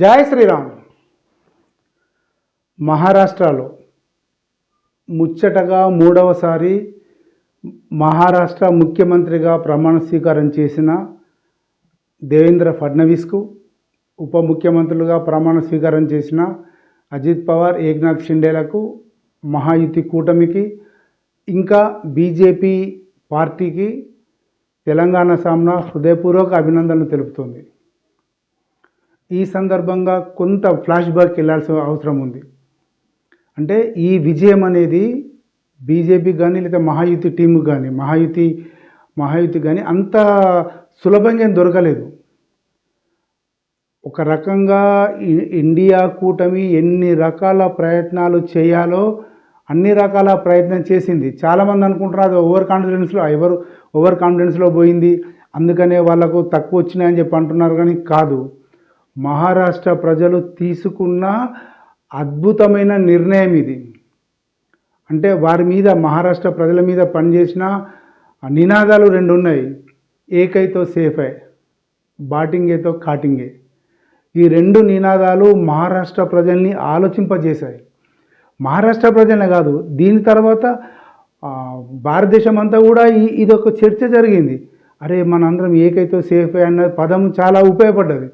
జై శ్రీరామ్. మహారాష్ట్రలో ముచ్చటగా మూడవసారి మహారాష్ట్ర ముఖ్యమంత్రిగా ప్రమాణ స్వీకారం చేసిన దేవేంద్ర ఫడ్నవీస్కు ఉప ముఖ్యమంత్రులుగా ప్రమాణ స్వీకారం చేసిన అజిత్ పవార్ ఏక్నాథ్ షిండేలకు మహాయుతి కూటమికి ఇంకా బీజేపీ పార్టీకి తెలంగాణ సామ్న హృదయపూర్వక అభినందనలు తెలుపుతోంది. ఈ సందర్భంగా కొంత ఫ్లాష్ బ్యాక్ వెళ్ళాల్సిన అవసరం ఉంది. అంటే ఈ విజయం అనేది బీజేపీ కానీ లేదా మహాయుతి టీము కానీ మహాయుతి మహాయుతి కానీ అంత సులభంగా ఏం దొరకలేదు. ఒక రకంగా ఇండియా కూటమి ఎన్ని రకాల ప్రయత్నాలు చేయాలో అన్ని రకాల ప్రయత్నం చేసింది. చాలామంది అనుకుంటున్నారు అది ఓవర్ కాన్ఫిడెన్స్లో ఎవరు ఓవర్ కాన్ఫిడెన్స్లో పోయింది అందుకనే వాళ్ళకు తక్కువ వచ్చినాయని చెప్పి అంటున్నారు కానీ కాదు. మహారాష్ట్ర ప్రజలు తీసుకున్న అద్భుతమైన నిర్ణయం ఇది. అంటే వారి మీద మహారాష్ట్ర ప్రజల మీద పనిచేసిన నినాదాలు రెండు ఉన్నాయి. ఏకైతో సేఫే బాటింగేతో కాటింగే. ఈ రెండు నినాదాలు మహారాష్ట్ర ప్రజల్ని ఆలోచింపజేశాయి. మహారాష్ట్ర ప్రజలనే కాదు దీని తర్వాత భారతదేశం అంతా కూడా ఈ ఇది ఒక చర్చ జరిగింది. అరే మనందరం ఏకైతో సేఫే అన్న పదం చాలా ఉపయోగపడ్డది.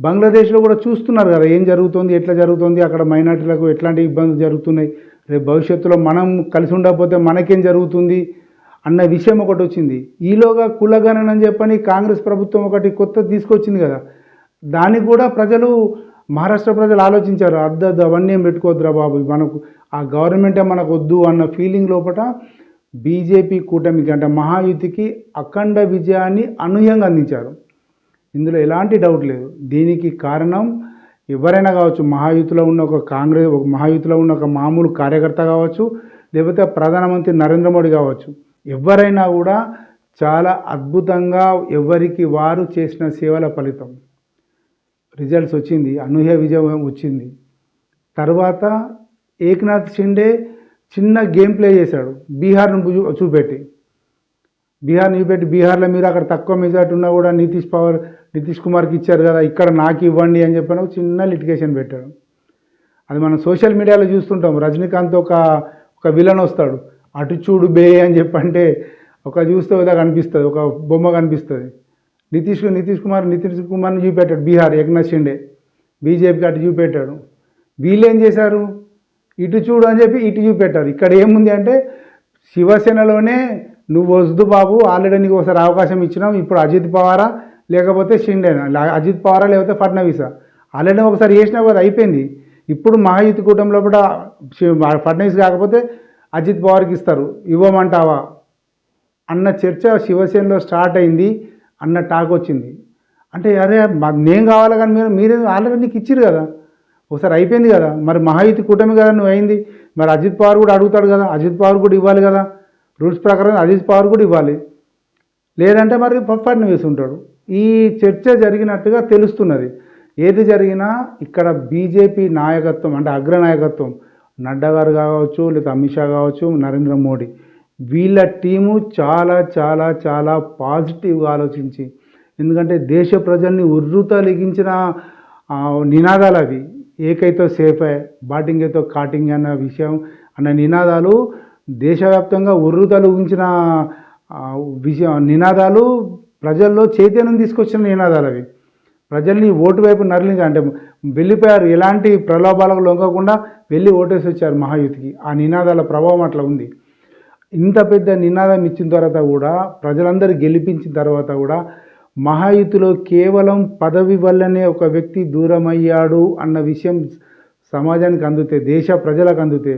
బంగ్లాదేశ్లో కూడా చూస్తున్నారు కదా ఏం జరుగుతుంది ఎట్లా జరుగుతుంది అక్కడ మైనార్టీలకు ఎట్లాంటి ఇబ్బందులు జరుగుతున్నాయి రేపు భవిష్యత్తులో మనం కలిసి ఉండకపోతే మనకేం జరుగుతుంది అన్న విషయం ఒకటి వచ్చింది. ఈలోగా కులగణన అని చెప్పని కాంగ్రెస్ ప్రభుత్వం ఒకటి కొత్త తీసుకొచ్చింది కదా దానికి కూడా ప్రజలు మహారాష్ట్ర ప్రజలు ఆలోచించారు అద్దద్దు అవన్నీ ఏం పెట్టుకోవద్దురా బాబు మనకు ఆ గవర్నమెంటే మనకు వద్దు అన్న ఫీలింగ్ లోపల బీజేపీ కూటమికి అంటే మహాయుతికి అఖండ విజయాన్ని అనూహ్యంగా అందించారు. ఇందులో ఎలాంటి డౌట్ లేదు. దీనికి కారణం ఎవరైనా కావచ్చు మహాయుతిలో ఉన్న ఒక కాంగ్రెస్ ఒక మహాయుతిలో ఉన్న ఒక మామూలు కార్యకర్త కావచ్చు లేకపోతే ప్రధానమంత్రి నరేంద్ర మోడీ కావచ్చు. ఎవరైనా కూడా చాలా అద్భుతంగా ఎవరికి వారు చేసిన సేవల ఫలితం. రిజల్ట్స్ వచ్చింది. అనూహ్య విజయం వచ్చింది. తర్వాత ఏక్నాథ్ షిండే చిన్న గేమ్ ప్లే చేశాడు. బీహార్ను చూపెట్టి. బీహార్ని చూపెట్టి బీహార్లో మీరు అక్కడ తక్కువ మెజార్టీ ఉన్నా కూడా నితీష్ పవర్ నితీష్ కుమార్కి ఇచ్చారు కదా ఇక్కడ నాకు ఇవ్వండి అని చెప్పని ఒక చిన్న లిటిగేషన్ పెట్టాడు. అది మనం సోషల్ మీడియాలో చూస్తుంటాం. రజనీకాంత్ ఒక ఒక విలన్ వస్తాడు. అటు చూడు బే అని చెప్పంటే ఒక చూస్తే ఒక కనిపిస్తుంది ఒక బొమ్మ కనిపిస్తుంది. నితీష్ నితీష్ కుమార్ నితీష్ కుమార్ని చూపెట్టాడు. బీహార్ ఏక్నాథ్ షిండే. బీజేపీకి అటు చూపెట్టాడు. వీళ్ళు ఏం చేశారు? ఇటు చూడు అని చెప్పి ఇటు చూపెట్టారు. ఇక్కడ ఏముంది అంటే శివసేనలోనే నువ్వు వద్దు బాబు ఆల్రెడీ నీకు ఒకసారి అవకాశం ఇచ్చినావు ఇప్పుడు అజిత్ పవారా లేకపోతే షిండేనా? లా- అజిత్ పవారా లేకపోతే ఫడ్నవీసా? ఆల్రెడీ ఒకసారి చేసినా కదా అయిపోయింది. ఇప్పుడు మహాయుత్ కూటమిలో కూడా ఫడ్నవీస్ కాకపోతే అజిత్ పవార్కి ఇస్తారు. ఇవ్వమంటావా? అన్న చర్చ శివసేనలో స్టార్ట్ అయింది అన్న టాక్ వచ్చింది. అంటే అరే నేను కావాలి కానీ మీరు మీరే ఆల్రెడీ నీకు ఇచ్చిరు కదా. ఒకసారి అయిపోయింది కదా. మరి మహాయుతి కూటమి కదా నువ్వు అయింది. మరి అజిత్ పవార్ కూడా అడుగుతాడు కదా అజిత్ పవార్ కూడా ఇవ్వాలి కదా. రూల్స్ ప్రకారం అజిత్ పవార్ కూడా ఇవ్వాలి. లేదంటే మరి పప్పాడిని వేసి ఉంటాడు. ఈ చర్చ జరిగినట్టుగా తెలుస్తున్నది. ఏది జరిగినా ఇక్కడ బీజేపీ నాయకత్వం అంటే అగ్రనాయకత్వం నడ్డా గారు కావచ్చు లేదా అమిత్ షా కావచ్చు నరేంద్ర మోడీ. వీళ్ళ టీము చాలా చాలా చాలా పాజిటివ్గా ఆలోచించి ఎందుకంటే దేశ ప్రజల్ని ఉర్రూతలిగించిన లిగించిన నినాదాలు అవి. ఏకైతో సేఫే అయితే కాటింగ్ అన్న విషయం అన్న నినాదాలు దేశవ్యాప్తంగా ఉర్రూతలిగించిన ఆ, విషయం నినాదాలు ప్రజల్లో చైతన్యం తీసుకొచ్చిన నినాదాలు అవి. ప్రజల్ని ఓటు వైపు నరలించి అంటే వెళ్ళిపోయారు. ఎలాంటి ప్రలోభాలకు లొంగకుండా వెళ్ళి ఓటేసి వచ్చారు మహాయుతికి. ఆ నినాదాల ప్రభావం అట్లా ఉంది. ఇంత పెద్ద నినాదం ఇచ్చిన తర్వాత కూడా ప్రజలందరూ గెలిపించిన తర్వాత కూడా మహాయుతిలో కేవలం పదవి వల్లనే ఒక వ్యక్తి దూరం అయ్యాడు అన్న విషయం సమాజానికి అందితే దేశ ప్రజలకు అందుతే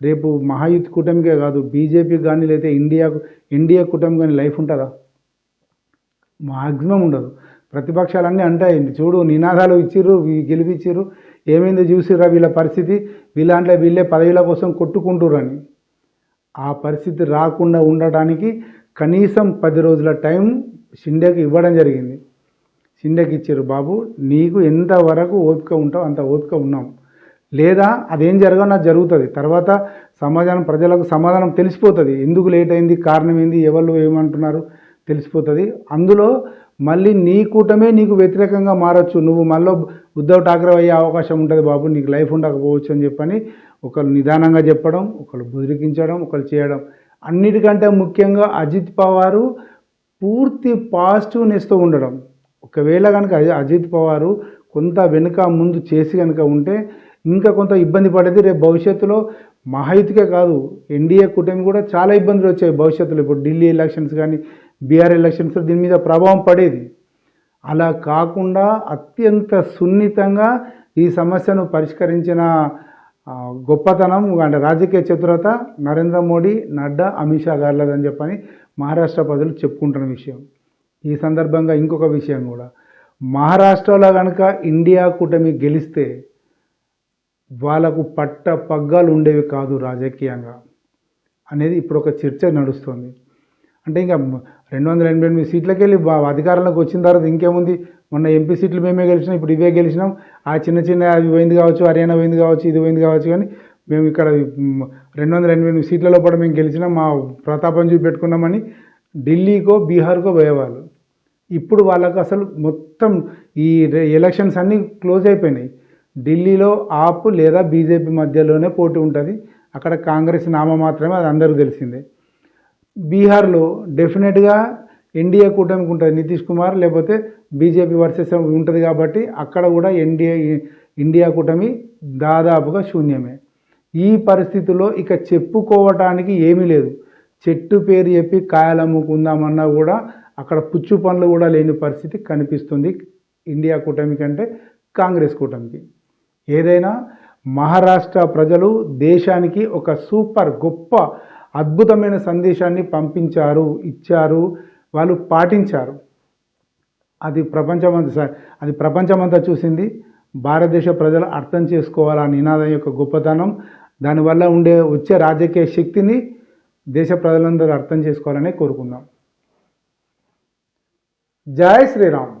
రేపు మహాయుతి కూటమికే కాదు బీజేపీకి కానీ లేకపోతే ఇండియాకు ఇండియా కూటమి కానీ లైఫ్ ఉంటుందా? మాక్సిమం ఉండదు. ప్రతిపక్షాలన్నీ అంటాయండి చూడు నినాదాలు ఇచ్చిర్రు వీ- గెలిపించిర్రు. ఏమైందో చూసిర్రా వీళ్ళ పరిస్థితి? వీళ్ళంట్లో వీళ్ళే పదవిల కోసం కొట్టుకుంటురని ఆ పరిస్థితి రాకుండా ఉండటానికి కనీసం పది రోజుల టైం షిండేకి ఇవ్వడం జరిగింది. షిండేకి ఇచ్చారు బాబు నీకు ఎంతవరకు ఓపిక ఉంటావు అంత ఓపిక ఉన్నాం లేదా అదేం నాకు జరుగుతుంది. తర్వాత సమాజానం ప్రజలకు సమాధానం తెలిసిపోతుంది. ఎందుకు లేట్ అయింది? కారణం ఏంది? ఎవరు ఏమంటున్నారు? తెలిసిపోతుంది. అందులో మళ్ళీ నీ కూటమే నీకు వ్యతిరేకంగా మారచ్చు. నువ్వు మళ్ళీ ఉద్ధవ్ ఠాక్రే అయ్యే అవకాశం ఉంటుంది బాబు నీకు లైఫ్ ఉండకపోవచ్చు అని చెప్పని ఒకరు నిదానంగా చెప్పడం ఒకరు బుదిరికించడం ఒకరు చేయడం. అన్నిటికంటే ముఖ్యంగా అజిత్ పవారు పూర్తి పాజిటివ్నెస్తో ఉండడం. ఒకవేళ కనుక అజిత్ పవారు కొంత వెనుక ముందు చేసి కనుక ఉంటే ఇంకా కొంత ఇబ్బంది పడేది రేపు భవిష్యత్తులో మహాయుతికే కాదు. ఎన్డీఏ కూటమి కూడా చాలా ఇబ్బందులు వచ్చాయి భవిష్యత్తులో. ఇప్పుడు ఢిల్లీ ఎలక్షన్స్ కానీ బీఆర్ ఎలక్షన్స్ దీని మీద ప్రభావం పడేది. అలా కాకుండా అత్యంత సున్నితంగా ఈ సమస్యను పరిష్కరించిన గొప్పతనం అంటే రాజకీయ చతురత నరేంద్ర మోడీ నడ్డా అమిత్ షా గారులదని చెప్పని మహారాష్ట్ర ప్రజలు చెప్పుకుంటున్న విషయం. ఈ సందర్భంగా ఇంకొక విషయం కూడా. మహారాష్ట్రలో కనుక ఇండియా కూటమి గెలిస్తే వాళ్ళకు పట్ట పగ్గాలు ఉండేవి కాదు రాజకీయంగా అనేది ఇప్పుడు ఒక చర్చ నడుస్తుంది. అంటే ఇంకా రెండు వందల ఎనభై ఎనిమిది సీట్లకి వెళ్ళి అధికారంలోకి వచ్చిన తర్వాత ఇంకేముంది? మొన్న ఎంపీ సీట్లు మేమే గెలిచినాం ఇప్పుడు ఇవే గెలిచినాం. ఆ చిన్న చిన్న అది పోయింది కావచ్చు హర్యానా పోయింది కావచ్చు ఇది పోయింది కావచ్చు కానీ మేము ఇక్కడ రెండు వందల ఎనభై ఎనిమిది సీట్లలో కూడా మేము గెలిచినాం మా ప్రతాపం చూపెట్టుకున్నామని ఢిల్లీకో బీహార్కో పోయేవాళ్ళు. ఇప్పుడు వాళ్ళకు అసలు మొత్తం ఈ ఎలక్షన్స్ అన్నీ క్లోజ్ అయిపోయినాయి. ఢిల్లీలో ఆప్ లేదా బీజేపీ మధ్యలోనే పోటీ ఉంటుంది. అక్కడ కాంగ్రెస్ నామ మాత్రమే అది అందరూ తెలిసిందే. బీహార్లో డెఫినెట్గా ఎన్డీఏ కూటమికి ఉంటుంది. నితీష్ కుమార్ లేకపోతే బీజేపీ వర్సెస్ ఉంటుంది కాబట్టి అక్కడ కూడా ఎన్డీఏ ఇండియా కూటమి దాదాపుగా శూన్యమే. ఈ పరిస్థితిలో ఇక చెప్పుకోవటానికి ఏమీ లేదు. చెట్టు పేరు చెప్పి కాయలు అమ్ముకుందామన్నా కూడా అక్కడ పుచ్చు పనులు కూడా లేని పరిస్థితి కనిపిస్తుంది ఇండియా కూటమి కంటే కాంగ్రెస్ కూటమికి. ఏదైనా మహారాష్ట్ర ప్రజలు దేశానికి ఒక సూపర్ గొప్ప అద్భుతమైన సందేశాన్ని పంపించారు ఇచ్చారు వాళ్ళు పాటించారు. అది ప్రపంచమంతా అది ప్రపంచమంతా చూసింది. భారతదేశ ప్రజలు అర్థం చేసుకోవాలి ఆ నినాదం యొక్క గొప్పతనం దానివల్ల ఉండే వచ్చే రాజకీయ శక్తిని దేశ ప్రజలందరూ అర్థం చేసుకోవాలని కోరుకుందాం. జై శ్రీరామ్.